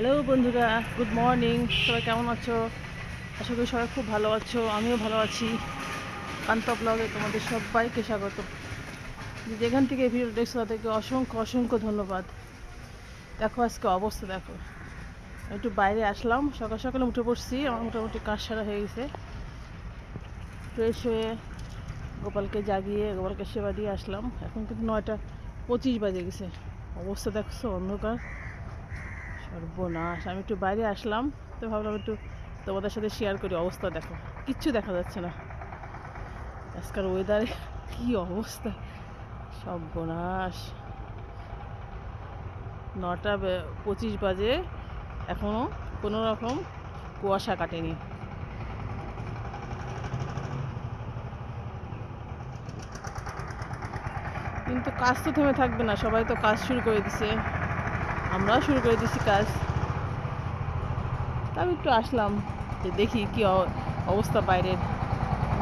Hello বন্ধুরা good morning সবাই কেমন আছো? আশা করি সবাই খুব ভালো আছো, আমিও ভালো আছি। কান্তা ব্লগে তোমাদের সবাইকে স্বাগত। যেখান থেকে ভিডিও দেখছ, তাদেরকে অসংখ্য অসংখ্য ধন্যবাদ। দেখো আজকে অবস্থা, দেখো। একটু বাইরে আসলাম, সকাল সকালে উঠে পড়ছি, আমার মোটামুটি কাজ সারা হয়ে গেছে। ফ্রেশ হয়ে গোপালকে জাগিয়ে, গোপালকে সেবা দিয়ে আসলাম। এখন কিন্তু নয়টা পঁচিশ বাজে গেছে। অবস্থা দেখছ, অন্ধকার। সর্বনাশ। আমি একটু বাইরে আসলাম, তো ভাবলাম একটু তোমাদের সাথে শেয়ার করি, অবস্থা দেখো। কিচ্ছু দেখা যাচ্ছে না। আজকাল ওয়েদারে কি অবস্থা? সর্বনাশ নটা পঁচিশ বাজে এখনও কোনো রকম কুয়াশা কাটেনি। কিন্তু কাজ তো থেমে থাকবে না, সবাই তো কাজ শুরু করে দিছে। আমরাও শুরু করে দিচ্ছি কাজ। আমি একটু আসলাম, যে দেখি কি অবস্থা বাইরের।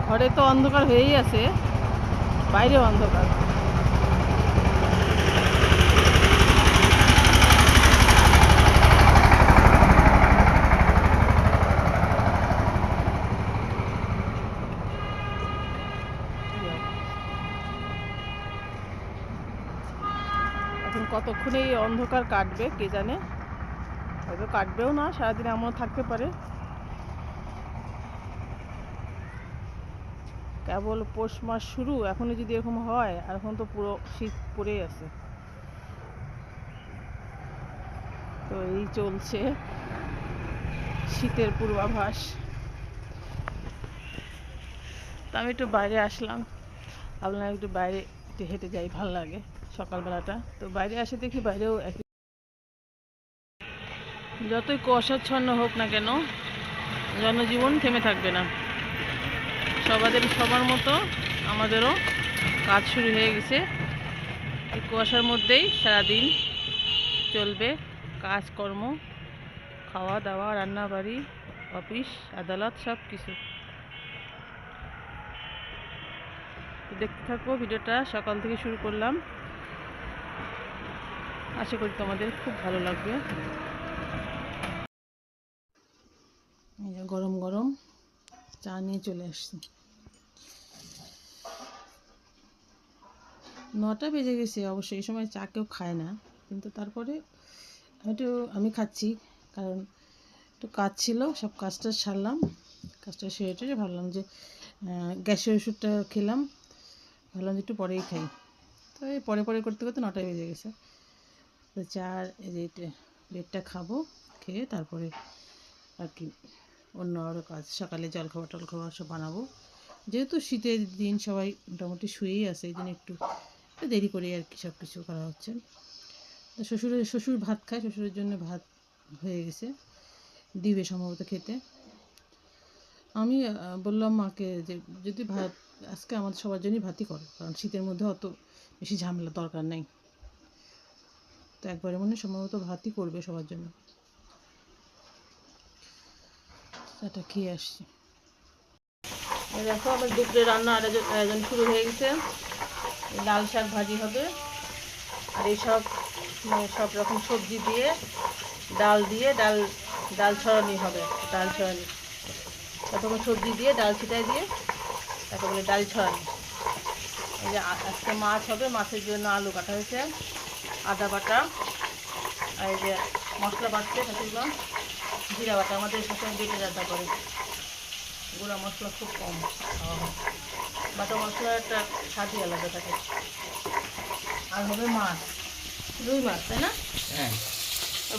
ঘরে তো অন্ধকার হয়েই আছে, বাইরেও অন্ধকার এখন কতক্ষণে এই অন্ধকার কাটবে, কে জানে? হয়তো কাটবেও না, সারাদিন এমন থাকতে পারে। কেবল পৌষ মাস শুরু, এখনই যদি এরকম হয়, আর এখন তো পুরো শীত পড়েই আছে। তো এই চলছে শীতের পূর্বাভাস। তো আমি একটু বাইরে আসলাম। ভাবলাম একটু বাইরে একটু হেঁটে যাই, ভালো লাগে। সকালবেলাটা। তো বাইরে আসে দেখি বাইরেও একই। যতই কুয়াশাচ্ছন্ন হোক না কেন, জনজীবন থেমে থাকবে না। সবাদের, সবার মতো আমাদেরও কাজ শুরু হয়ে গেছে। এই কুয়াশার মধ্যেই সারাদিন চলবে কাজকর্ম খাওয়া দাওয়া রান্না বাড়ি অফিস, আদালত সব কিছু দেখতে থাকব ভিডিওটা সকাল থেকে শুরু করলাম। আশা করি তোমাদের খুব ভালো লাগবে। গরম গরম চা নিয়ে চলে আসছি। নটা বেজে গেছে, অবশ্য এই সময় চা কেউ খায় না, কিন্তু তারপরে একটু আমি খাচ্ছি, কারণ একটু কাজ ছিল, সব কাজটা সারলাম, কাজটা সেরে টেরে ভাবলাম যে গ্যাসের ওষুধটা খেলাম, ভাবলাম যে একটু পরেই খাই। তো এই পরে পরে করতে করতে নটায় বেজে গেছে। তো চা এই যে এটা ব্রেডটা খাব, খেয়ে তারপরে আর কি অন্য আরও কাজ। সকালে জলখাবার টলখাবার সব বানাবো। যেহেতু শীতের দিন সবাই মোটামুটি শুয়েই আছে, এই জন্য একটু দেরি করে আর কি সব কিছু করা হচ্ছে। তো শ্বশুরের, শ্বশুর ভাত খায়, শ্বশুরের জন্য ভাত হয়ে গেছে, দিবে সম্ভবত খেতে। আমি বললাম মাকে যে যদি ভাত, আজকে আমাদের সবার জন্যই ভাতই করো, কারণ শীতের মধ্যে অত বেশি ঝামেলা দরকার নেই। তো একবারে মনে সম্ভবত ভাতই করবে সবার জন্য। চাটা খেয়ে আসছি। দেখো, আমার দুপুরে রান্না আয়োজন শুরু হয়ে গেছে। লাল শাক ভাজি হবে। আর এই সব মানে সব রকম সবজি দিয়ে, ডাল দিয়ে ডাল ডাল ছড়ানি হবে, ডাল ছড়ানি। রকম সবজি দিয়ে, ডাল ছিটাই দিয়ে তাকে বলে ডাল ছড়ানি। আজকে মাছ হবে, মাছের জন্য আলু কাটা হয়েছে। আদা বাটা আর এই যে মশলা বাটছে শাশুড়িগঞ্জ জিরা বাটা আমাদের সবসময় বেটে রান্না করে। গুঁড়া মশলা খুব কম খাওয়া হয়। বাটা মশলাটা স্বাদই আলাদা থাকে। আর হবে মাছ রুই মাছ তাই না? হ্যাঁ।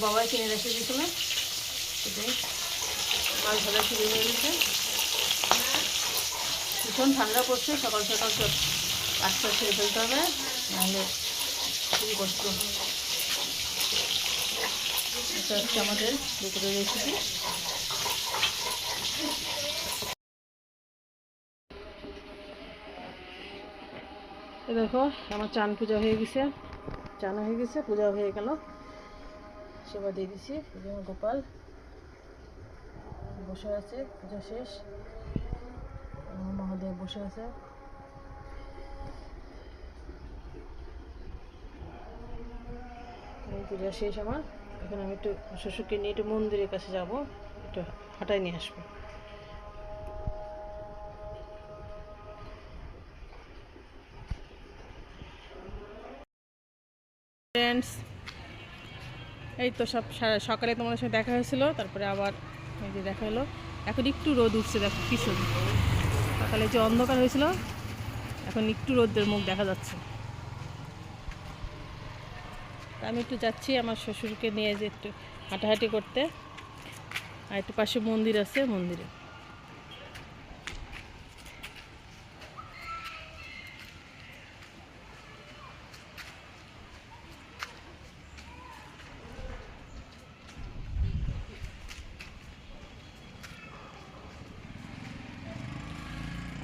বাবাই কিনে রেখে দিয়েছিল। সেটাই মাছ ভাজা শুরু হয়ে গেছে। ভীষণ ঠান্ডা পড়ছে সকাল সকাল সব কাজটা ছেড়ে ফেলতে হবে। নাহলে এটা হচ্ছে আমাদের দুপুরের রেসিপি দেখো, আমার চান পূজা হয়ে গেছে। চান হয়ে গেছে, পূজা হয়ে গেল। সেবা দিয়ে দিছি আমার গোপাল। বসে আছে, পূজা শেষ। মহাদেব বসে আছে। পূজা শেষ আমার। এখন আমি একটু শ্বশুরকে নিয়ে একটু মন্দিরের কাছে যাব, একটু হাঁটায় নিয়ে আসব। ফ্রেন্ডস এই তো সব সকালে তোমাদের সাথে দেখা হয়েছিল, তারপরে আবার এই যে দেখা হলো। এখন একটু রোদ উঠছে, দেখো কি সুন্দর সকালে যে অন্ধকার হয়েছিল, এখন একটু রোদের মুখ দেখা যাচ্ছে। আমি একটু যাচ্ছি আমার শ্বশুরকে নিয়ে যে একটু হাঁটাহাঁটি করতে। আর একটু পাশে মন্দির আছে, মন্দিরে।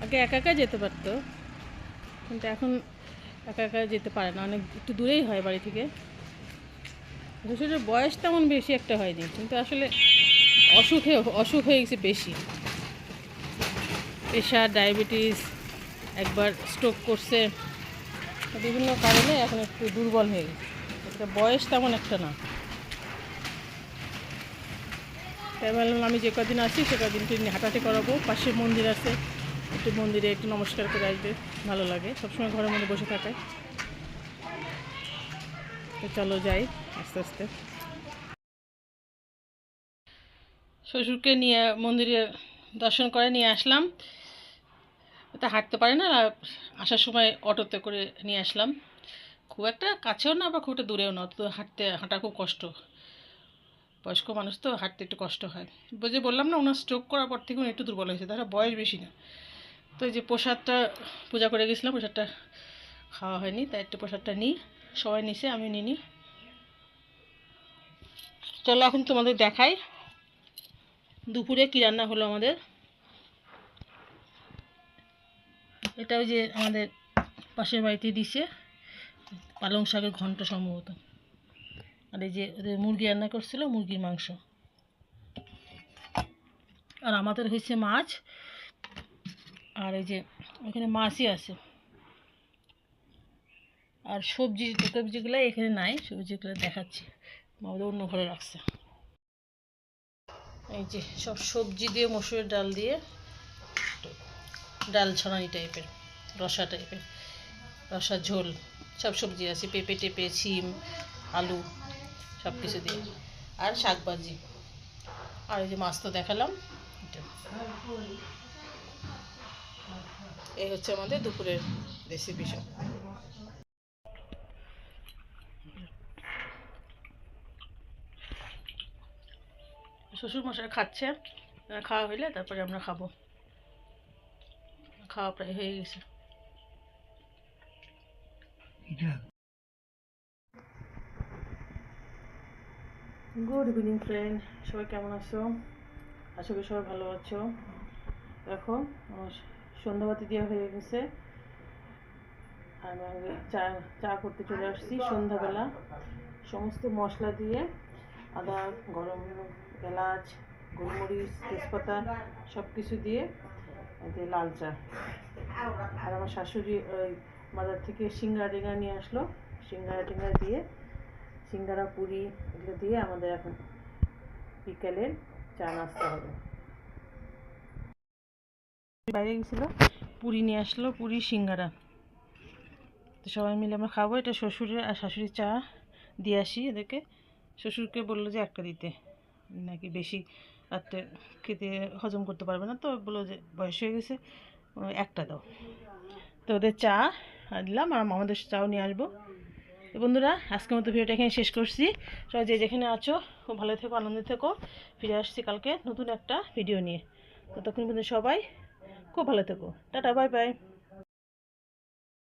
আগে একা একা যেতে পারতো, কিন্তু এখন একা একা যেতে পারে না, অনেক একটু দূরেই হয় বাড়ি থেকে। শ্বশুরের বয়স তেমন বেশি একটা হয়নি, কিন্তু আসলে অসুখে, অসুখ হয়ে গেছে বেশি। প্রেশার, ডায়াবেটিস, একবার স্ট্রোক করছে, বিভিন্ন কারণে এখন একটু দুর্বল হয়ে গেছে। এটা বয়স তেমন একটা না। তাই ভাবলাম আমি যে কদিন আসি সে কদিন একটু হাঁটাহাঁটি করাবো। পাশে মন্দির আছে, একটু মন্দিরে একটু নমস্কার করে আসবে, ভালো লাগে। সবসময় ঘরের মধ্যে বসে থাকে তো চলো যাই, আস্তে আস্তে। শ্বশুরকে নিয়ে, মন্দিরে দর্শন করে নিয়ে আসলাম। তা হাঁটতে পারে না আসার সময় অটোতে করে নিয়ে আসলাম। খুব একটা কাছেও না আবার খুব একটা দূরেও না তো হাঁটতে হাঁটা খুব কষ্ট। বয়স্ক মানুষ তো হাঁটতে একটু কষ্ট হয়। বুঝে বললাম না, ওনার স্ট্রোক করার পর থেকে উনি একটু দুর্বল হয়েছে, তারা বয়স বেশি না। তো এই যে প্রসাদটা পূজা করে গেছিলাম, প্রসাদটা খাওয়া হয়নি, তাই একটু প্রসাদটা নিই। সবাই নিছে, আমি নিনি। চলো এখন তোমাদের দেখাই দুপুরে কী রান্না হলো আমাদের। এটা ওই যে আমাদের পাশের বাড়িতে দিছে, পালং শাকের ঘন্ট সম্ভবত। আর এই যে ওদের মুরগি রান্না করছিল, মুরগির মাংস। আর আমাদের হয়েছে মাছ, আর এই যে এখানে মাছই আছে। আর সবজি, সবজিগুলো এখানে নাই, সবজিগুলো দেখাচ্ছি। আমাদের অন্য ঘরে রাখছে। এই যে সব সবজি দিয়ে মসুরের ডাল দিয়ে ডাল ছড়ানি টাইপের, রসা টাইপের, রসা ঝোল, সব সবজি আছে, পেঁপে টেপে সিম আলু সব কিছু দিয়ে। আর শাক ভাজি আর এই যে মাছ তো দেখালাম। এই হচ্ছে আমাদের দুপুরের রেসিপি সব। শ্বশুর মশাই খাচ্ছে খাওয়া হইলে তারপরে আমরা খাব। খাওয়া প্রায় হয়ে গেছে। গুড ইভিনিং ফ্রেন্ড সবাই কেমন আছো? আশা করি সবাই ভালো আছো। দেখো, আমার সন্ধ্যাবাতি দেওয়া হয়ে গেছে। আমি চা চা করতে চলে আসছি সন্ধ্যাবেলা। সমস্ত মশলা দিয়ে আদা, গরম এলাচ, গোলমরিচ, তেজপাতা সব কিছু দিয়ে দিয়ে লাল চা। আর আমার শাশুড়ি ওই বাজার থেকে সিঙ্গারা টিঙ্গা নিয়ে আসলো। সিঙ্গারা টিঙ্গা দিয়ে, সিঙ্গারা, পুরি এগুলো দিয়ে আমাদের এখন বিকেলে চা নাস্তা হবে। বাইরে গেছিল, পুরি নিয়ে আসলো, পুরি, সিঙ্গারা। তো সবাই মিলে আমরা খাব। এটা শ্বশুরের আর শাশুড়ির চা দিয়ে আসি এদেরকে। শ্বশুরকে বলল যে একটা দিতে। নাকি বেশি রাত্রে খেতে হজম করতে পারবে না, তো বলল যে বয়স হয়ে গেছে একটা দাও। তো ওদের চা দিলাম আর আমাদের চাও নিয়ে আসব। তো বন্ধুরা, আজকের মতো ভিডিওটা এখানে শেষ করছি। সবাই যে যেখানে আছো, খুব ভালো থেকো, আনন্দে থেকো। ফিরে আসছি কালকে নতুন একটা ভিডিও নিয়ে। তো তখন পর্যন্ত সবাই খুব ভালো থেকো। টাটা, বাই বাই।